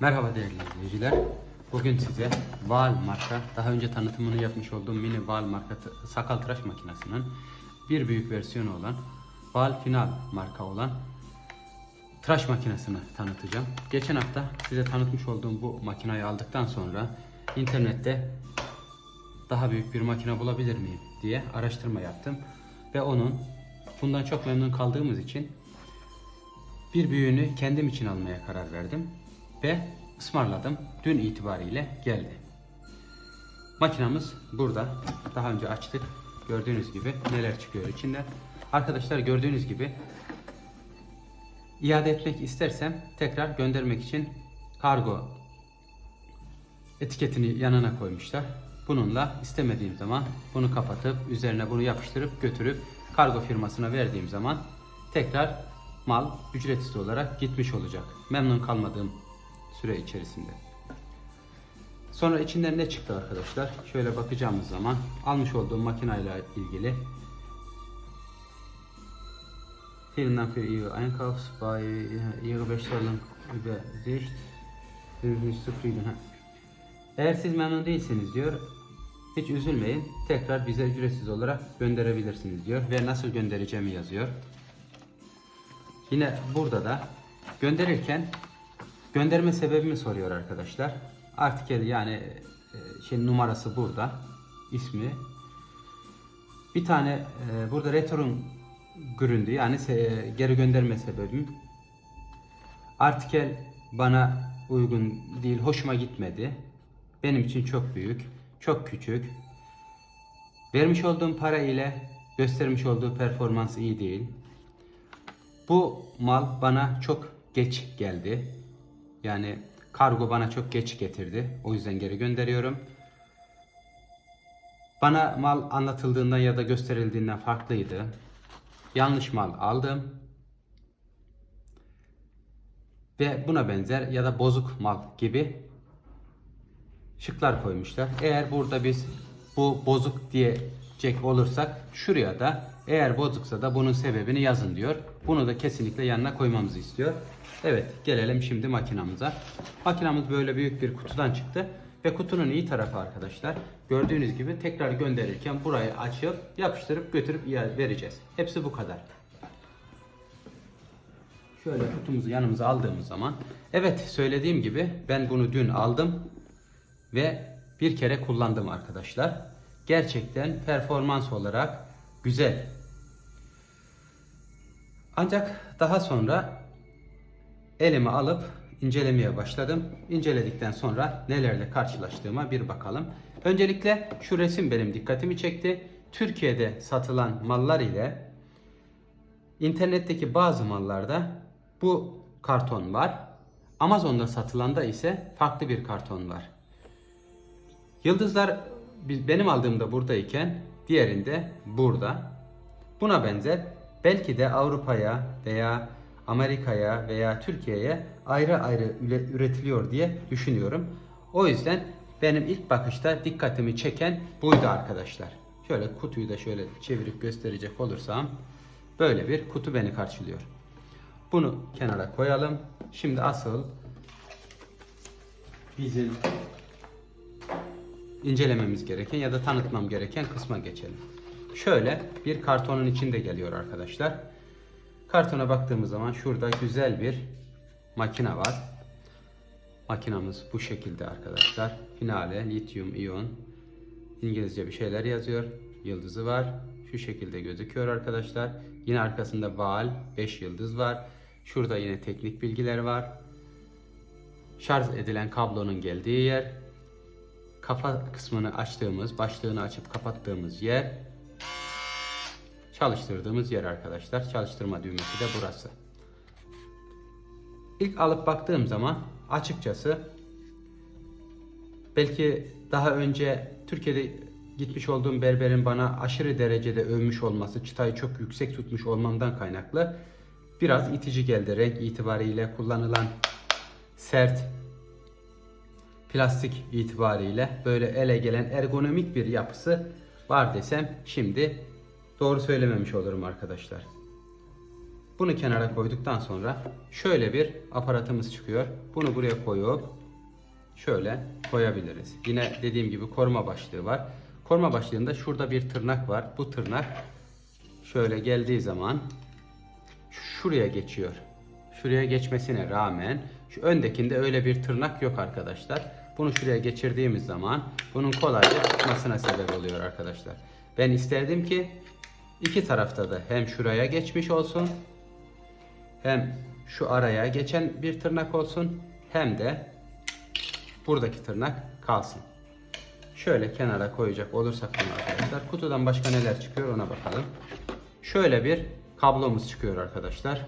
Merhaba değerli izleyiciler. Bugün size Val marka, daha önce tanıtımını yapmış olduğum mini Val marka sakal tıraş makinesinin bir büyük versiyonu olan Val Final marka olan tıraş makinesini tanıtacağım. Geçen hafta size tanıtmış olduğum bu makineyi aldıktan sonra internette daha büyük bir makine bulabilir miyim diye araştırma yaptım ve onun bundan çok memnun kaldığımız için bir büyüğünü kendim için almaya karar verdim ve ısmarladım. Dün itibariyle geldi. Makinamız burada. Daha önce açtık. Gördüğünüz gibi neler çıkıyor içinden. Arkadaşlar gördüğünüz gibi iade etmek istersem tekrar göndermek için kargo etiketini yanına koymuşlar. Bununla istemediğim zaman bunu kapatıp üzerine bunu yapıştırıp götürüp kargo firmasına verdiğim zaman tekrar mal ücretsiz olarak gitmiş olacak. Memnun kalmadığım süre içerisinde. Sonra içinden ne çıktı arkadaşlar? Şöyle bakacağımız zaman almış olduğum makineyle ilgili Vielen Dank für Ihre Einkaufs bei Ihre Bestellung Übersicht. Eğer siz memnun değilseniz diyor, hiç üzülmeyin. Tekrar bize ücretsiz olarak gönderebilirsiniz diyor ve nasıl göndereceğimi yazıyor. Yine burada da gönderirken gönderme sebebimi soruyor arkadaşlar. Artikel yani e, şey numarası burada. ismi. Bir tane e, burada return göründü yani geri gönderme sebebim. Artikel bana uygun değil, hoşuma gitmedi. Benim için çok büyük, çok küçük. Vermiş olduğum para ile göstermiş olduğu performans iyi değil. Bu mal bana çok geç geldi. Yani kargo bana çok geç getirdi. O yüzden geri gönderiyorum. Bana mal anlatıldığından ya da gösterildiğinden farklıydı. Yanlış mal aldım. Ve buna benzer ya da bozuk mal gibi şıklar koymuşlar. Eğer burada biz bu bozuk diyecek olursak şuraya da eğer bozuksa da bunun sebebini yazın diyor. Bunu da kesinlikle yanına koymamızı istiyor. Evet gelelim şimdi makinamıza. Makinamız böyle büyük bir kutudan çıktı. Ve kutunun iyi tarafı arkadaşlar gördüğünüz gibi tekrar gönderirken burayı açıp yapıştırıp götürüp vereceğiz. Hepsi bu kadar. Şöyle kutumuzu yanımıza aldığımız zaman evet söylediğim gibi ben bunu dün aldım ve bir kere kullandım arkadaşlar. Gerçekten performans olarak güzel. Ancak daha sonra elime alıp incelemeye başladım. İnceledikten sonra nelerle karşılaştığıma bir bakalım. Öncelikle şu resim benim dikkatimi çekti. Türkiye'de satılan mallar ile internetteki bazı mallarda bu karton var. Amazon'da satılanda ise farklı bir karton var. Yıldızlar benim aldığımda buradayken diğerinde burada. Buna benzer belki de Avrupa'ya veya Amerika'ya veya Türkiye'ye ayrı ayrı üre- üretiliyor diye düşünüyorum. O yüzden benim ilk bakışta dikkatimi çeken buydu arkadaşlar. Şöyle kutuyu da şöyle çevirip gösterecek olursam böyle bir kutu beni karşılıyor. Bunu kenara koyalım. Şimdi asıl bizim incelememiz gereken ya da tanıtmam gereken kısma geçelim. Şöyle bir kartonun içinde geliyor arkadaşlar. Kartona baktığımız zaman şurada güzel bir makine var. Makinamız bu şekilde arkadaşlar. Finale lityum iyon İngilizce bir şeyler yazıyor. Yıldızı var. Şu şekilde gözüküyor arkadaşlar. Yine arkasında val 5 yıldız var. Şurada yine teknik bilgiler var. Şarj edilen kablonun geldiği yer. Kafa kısmını açtığımız, başlığını açıp kapattığımız yer. Çalıştırdığımız yer arkadaşlar. Çalıştırma düğmesi de burası. İlk alıp baktığım zaman açıkçası belki daha önce Türkiye'de gitmiş olduğum berberin bana aşırı derecede övmüş olması, çıtayı çok yüksek tutmuş olmamdan kaynaklı biraz itici geldi. Renk itibariyle kullanılan sert plastik itibariyle böyle ele gelen ergonomik bir yapısı var desem şimdi doğru söylememiş olurum arkadaşlar. Bunu kenara koyduktan sonra şöyle bir aparatımız çıkıyor. Bunu buraya koyup şöyle koyabiliriz. Yine dediğim gibi koruma başlığı var. Koruma başlığında şurada bir tırnak var. Bu tırnak şöyle geldiği zaman şuraya geçiyor. Şuraya geçmesine rağmen şu öndekinde öyle bir tırnak yok arkadaşlar. Bunu şuraya geçirdiğimiz zaman bunun kolayca çıkmasına sebep oluyor arkadaşlar. Ben isterdim ki iki tarafta da hem şuraya geçmiş olsun hem şu araya geçen bir tırnak olsun hem de buradaki tırnak kalsın. Şöyle kenara koyacak olursak bunu arkadaşlar. Kutudan başka neler çıkıyor ona bakalım. Şöyle bir kablomuz çıkıyor arkadaşlar.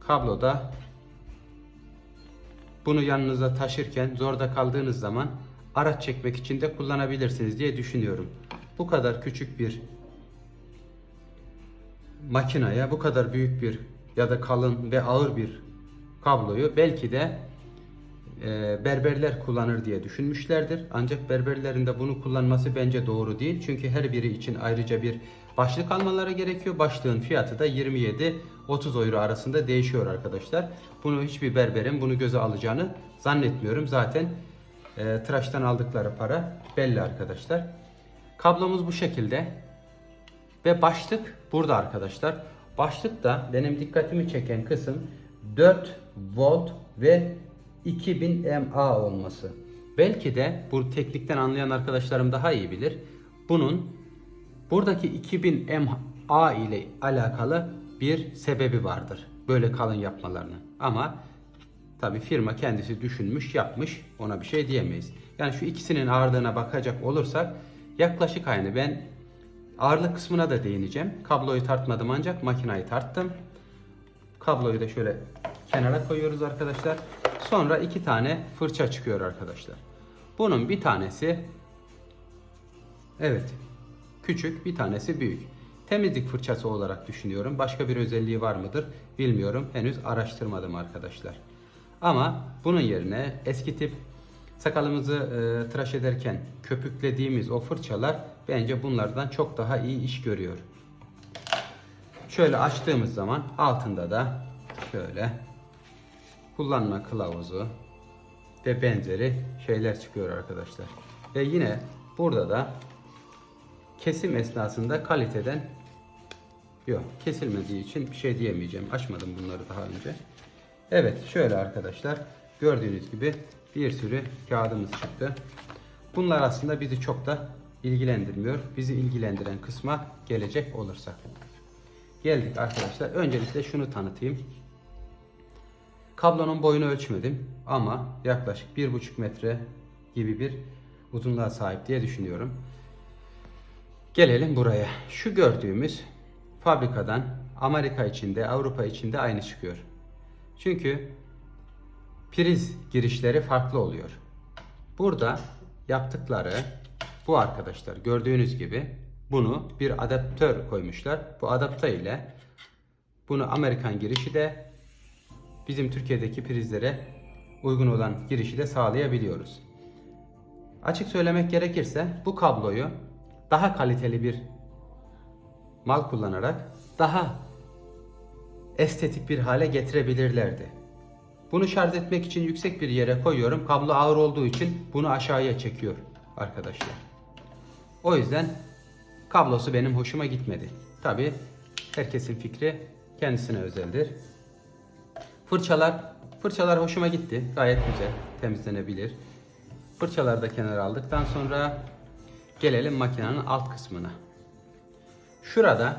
Kabloda bunu yanınıza taşırken zorda kaldığınız zaman araç çekmek için de kullanabilirsiniz diye düşünüyorum. Bu kadar küçük bir makinaya bu kadar büyük bir ya da kalın ve ağır bir kabloyu belki de e, berberler kullanır diye düşünmüşlerdir. Ancak berberlerin de bunu kullanması bence doğru değil. Çünkü her biri için ayrıca bir başlık almaları gerekiyor. Başlığın fiyatı da 27-30 euro arasında değişiyor arkadaşlar. Bunu hiçbir berberin bunu göze alacağını zannetmiyorum. Zaten e, tıraştan aldıkları para belli arkadaşlar. Kablomuz bu şekilde. Ve başlık burada arkadaşlar. Başlıkta benim dikkatimi çeken kısım 4 volt ve 2000 mA olması. Belki de bu teknikten anlayan arkadaşlarım daha iyi bilir. Bunun buradaki 2000 mA ile alakalı bir sebebi vardır. Böyle kalın yapmalarının. Ama tabi firma kendisi düşünmüş, yapmış. Ona bir şey diyemeyiz. Yani şu ikisinin ağırlığına bakacak olursak yaklaşık aynı. Ben ağırlık kısmına da değineceğim. Kabloyu tartmadım ancak makinayı tarttım. Kabloyu da şöyle kenara koyuyoruz arkadaşlar. Sonra iki tane fırça çıkıyor arkadaşlar. Bunun bir tanesi evet küçük bir tanesi büyük. Temizlik fırçası olarak düşünüyorum. Başka bir özelliği var mıdır bilmiyorum. Henüz araştırmadım arkadaşlar. Ama bunun yerine eski tip sakalımızı e, tıraş ederken köpüklediğimiz o fırçalar bence bunlardan çok daha iyi iş görüyor. Şöyle açtığımız zaman altında da şöyle kullanma kılavuzu ve benzeri şeyler çıkıyor arkadaşlar. Ve yine burada da kesim esnasında kaliteden yok kesilmediği için bir şey diyemeyeceğim. Açmadım bunları daha önce. Evet şöyle arkadaşlar gördüğünüz gibi bir sürü kağıdımız çıktı. Bunlar aslında bizi çok da ilgilendirmiyor. Bizi ilgilendiren kısma gelecek olursak. Geldik arkadaşlar. Öncelikle şunu tanıtayım. Kablonun boyunu ölçmedim ama yaklaşık 1,5 metre gibi bir uzunluğa sahip diye düşünüyorum. Gelelim buraya. Şu gördüğümüz fabrikadan Amerika içinde, Avrupa içinde aynı çıkıyor. Çünkü priz girişleri farklı oluyor. Burada yaptıkları bu arkadaşlar gördüğünüz gibi bunu bir adaptör koymuşlar. Bu adaptör ile bunu Amerikan girişi de bizim Türkiye'deki prizlere uygun olan girişi de sağlayabiliyoruz. Açık söylemek gerekirse bu kabloyu daha kaliteli bir mal kullanarak daha estetik bir hale getirebilirlerdi. Bunu şarj etmek için yüksek bir yere koyuyorum. Kablo ağır olduğu için bunu aşağıya çekiyor arkadaşlar. O yüzden kablosu benim hoşuma gitmedi. Tabi herkesin fikri kendisine özeldir. Fırçalar, fırçalar hoşuma gitti. Gayet güzel, temizlenebilir. Fırçaları da kenara aldıktan sonra gelelim makinenin alt kısmına. Şurada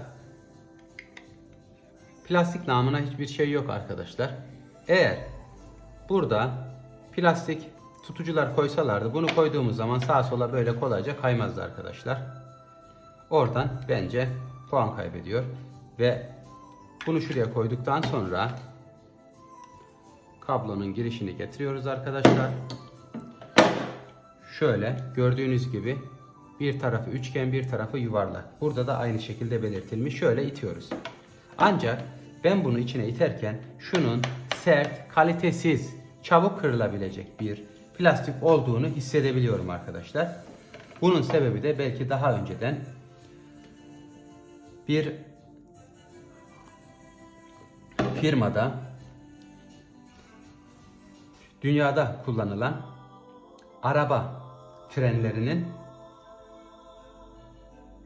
plastik namına hiçbir şey yok arkadaşlar. Eğer burada plastik tutucular koysalardı bunu koyduğumuz zaman sağa sola böyle kolayca kaymazdı arkadaşlar. Oradan bence puan kaybediyor ve bunu şuraya koyduktan sonra kablonun girişini getiriyoruz arkadaşlar. Şöyle gördüğünüz gibi bir tarafı üçgen bir tarafı yuvarlak. Burada da aynı şekilde belirtilmiş. Şöyle itiyoruz. Ancak ben bunu içine iterken şunun sert, kalitesiz, çabuk kırılabilecek bir plastik olduğunu hissedebiliyorum arkadaşlar. Bunun sebebi de belki daha önceden bir firmada dünyada kullanılan araba frenlerinin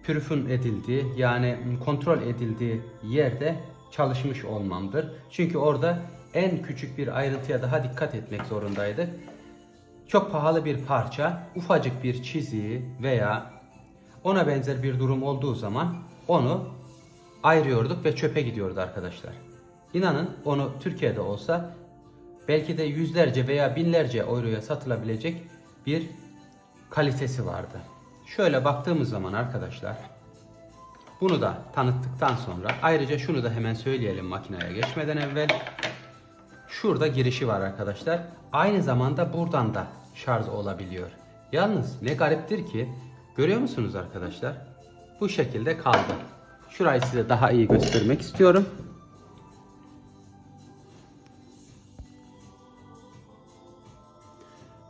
pürüfün edildiği yani kontrol edildiği yerde çalışmış olmamdır. Çünkü orada en küçük bir ayrıntıya daha dikkat etmek zorundaydık. Çok pahalı bir parça, ufacık bir çiziği veya ona benzer bir durum olduğu zaman onu ayırıyorduk ve çöpe gidiyordu arkadaşlar. İnanın onu Türkiye'de olsa belki de yüzlerce veya binlerce euroya satılabilecek bir kalitesi vardı. Şöyle baktığımız zaman arkadaşlar bunu da tanıttıktan sonra ayrıca şunu da hemen söyleyelim makineye geçmeden evvel. Şurada girişi var arkadaşlar. Aynı zamanda buradan da şarj olabiliyor. Yalnız ne gariptir ki görüyor musunuz arkadaşlar? Bu şekilde kaldı. Şurayı size daha iyi göstermek istiyorum.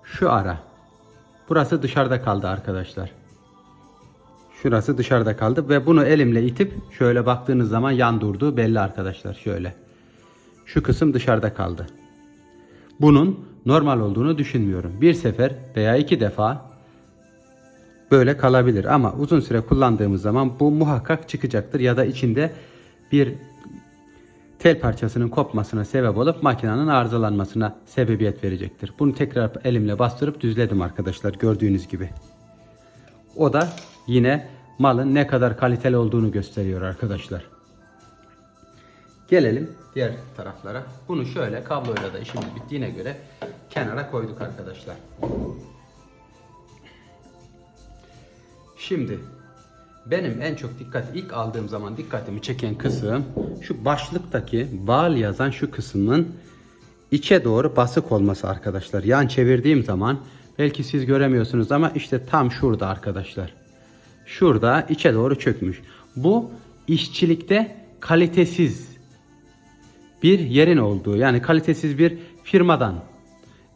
Şu ara. Burası dışarıda kaldı arkadaşlar. Şurası dışarıda kaldı ve bunu elimle itip şöyle baktığınız zaman yan durduğu belli arkadaşlar şöyle. Şu kısım dışarıda kaldı. Bunun normal olduğunu düşünmüyorum. Bir sefer veya iki defa böyle kalabilir ama uzun süre kullandığımız zaman bu muhakkak çıkacaktır ya da içinde bir tel parçasının kopmasına sebep olup makinenin arızalanmasına sebebiyet verecektir. Bunu tekrar elimle bastırıp düzledim arkadaşlar gördüğünüz gibi. O da yine malın ne kadar kaliteli olduğunu gösteriyor arkadaşlar. Gelelim diğer taraflara. Bunu şöyle kabloyla da işimiz bittiğine göre kenara koyduk arkadaşlar. Şimdi benim en çok dikkat ilk aldığım zaman dikkatimi çeken kısım şu başlıktaki val yazan şu kısmın içe doğru basık olması arkadaşlar. Yan çevirdiğim zaman belki siz göremiyorsunuz ama işte tam şurada arkadaşlar. Şurada içe doğru çökmüş. Bu işçilikte kalitesiz bir yerin olduğu yani kalitesiz bir firmadan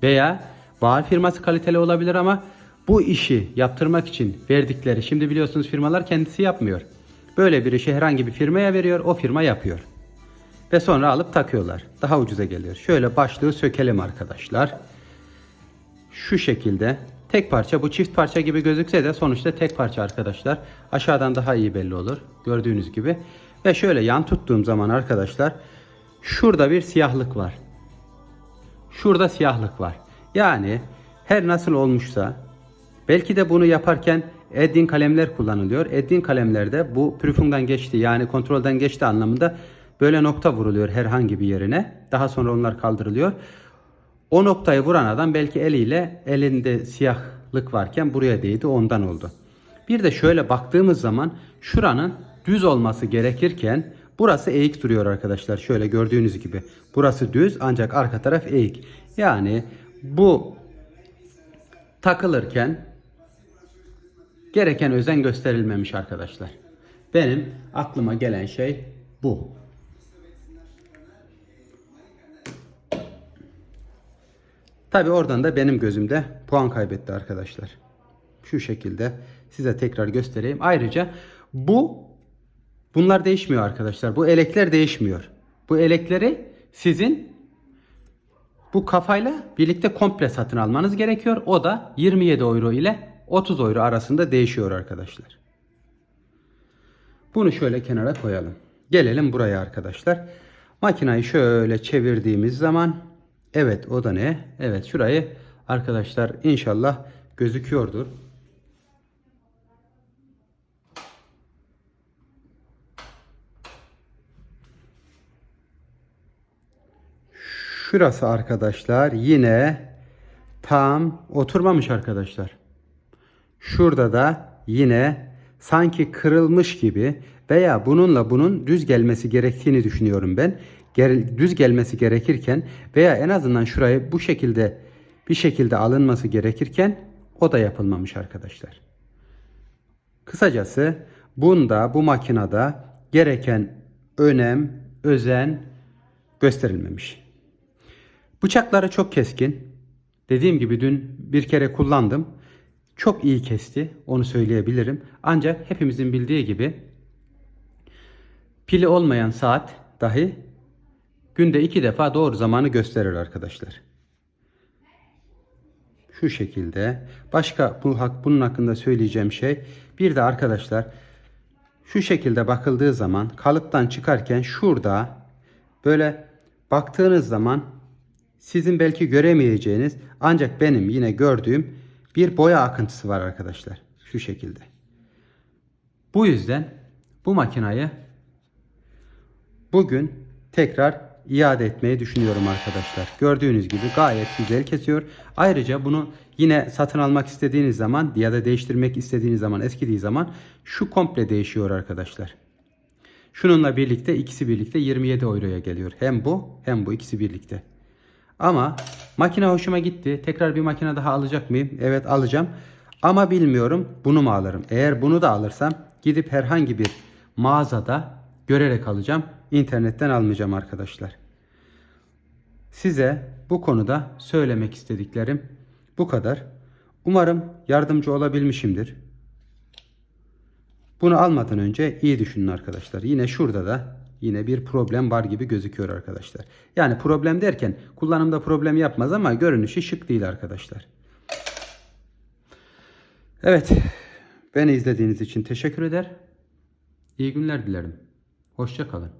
veya val firması kaliteli olabilir ama bu işi yaptırmak için verdikleri şimdi biliyorsunuz firmalar kendisi yapmıyor. Böyle bir işi herhangi bir firmaya veriyor o firma yapıyor. Ve sonra alıp takıyorlar. Daha ucuza geliyor. Şöyle başlığı sökelim arkadaşlar. Şu şekilde tek parça bu çift parça gibi gözükse de sonuçta tek parça arkadaşlar. Aşağıdan daha iyi belli olur. Gördüğünüz gibi. Ve şöyle yan tuttuğum zaman arkadaşlar şurada bir siyahlık var. Şurada siyahlık var. Yani her nasıl olmuşsa belki de bunu yaparken Edding kalemler kullanılıyor. Edding kalemlerde bu pürüfünden geçti yani kontrolden geçti anlamında böyle nokta vuruluyor herhangi bir yerine. Daha sonra onlar kaldırılıyor. O noktayı vuran adam belki eliyle elinde siyahlık varken buraya değdi ondan oldu. Bir de şöyle baktığımız zaman şuranın düz olması gerekirken burası eğik duruyor arkadaşlar. Şöyle gördüğünüz gibi. Burası düz ancak arka taraf eğik. Yani bu takılırken gereken özen gösterilmemiş arkadaşlar. Benim aklıma gelen şey bu. Tabi oradan da benim gözümde puan kaybetti arkadaşlar. Şu şekilde size tekrar göstereyim. Ayrıca bu bunlar değişmiyor arkadaşlar. Bu elekler değişmiyor. Bu elekleri sizin bu kafayla birlikte komple satın almanız gerekiyor. O da 27 euro ile 30 euro arasında değişiyor arkadaşlar. Bunu şöyle kenara koyalım. Gelelim buraya arkadaşlar. Makinayı şöyle çevirdiğimiz zaman evet o da ne? Evet şurayı arkadaşlar inşallah gözüküyordur. Şurası arkadaşlar yine tam oturmamış arkadaşlar. Şurada da yine sanki kırılmış gibi veya bununla bunun düz gelmesi gerektiğini düşünüyorum ben. Düz gelmesi gerekirken veya en azından şurayı bu şekilde bir şekilde alınması gerekirken o da yapılmamış arkadaşlar. Kısacası bunda bu makinede gereken önem, özen gösterilmemiş. Bıçakları çok keskin. Dediğim gibi dün bir kere kullandım. Çok iyi kesti. Onu söyleyebilirim. Ancak hepimizin bildiği gibi pili olmayan saat dahi günde iki defa doğru zamanı gösterir arkadaşlar. Şu şekilde. Başka bu hak bunun hakkında söyleyeceğim şey bir de arkadaşlar şu şekilde bakıldığı zaman kalıptan çıkarken şurada böyle baktığınız zaman sizin belki göremeyeceğiniz ancak benim yine gördüğüm bir boya akıntısı var arkadaşlar. Şu şekilde. Bu yüzden bu makinayı bugün tekrar iade etmeyi düşünüyorum arkadaşlar. Gördüğünüz gibi gayet güzel kesiyor. Ayrıca bunu yine satın almak istediğiniz zaman ya da değiştirmek istediğiniz zaman eskidiği zaman şu komple değişiyor arkadaşlar. Şununla birlikte ikisi birlikte 27 euroya geliyor. Hem bu hem bu ikisi birlikte. Ama makine hoşuma gitti. Tekrar bir makine daha alacak mıyım? Evet alacağım. Ama bilmiyorum bunu mu alırım. Eğer bunu da alırsam gidip herhangi bir mağazada görerek alacağım. İnternetten almayacağım arkadaşlar. Size bu konuda söylemek istediklerim bu kadar. Umarım yardımcı olabilmişimdir. Bunu almadan önce iyi düşünün arkadaşlar. Yine şurada da yine bir problem var gibi gözüküyor arkadaşlar. Yani problem derken kullanımda problem yapmaz ama görünüşü şık değil arkadaşlar. Evet. Beni izlediğiniz için teşekkür eder. İyi günler dilerim. Hoşça kalın.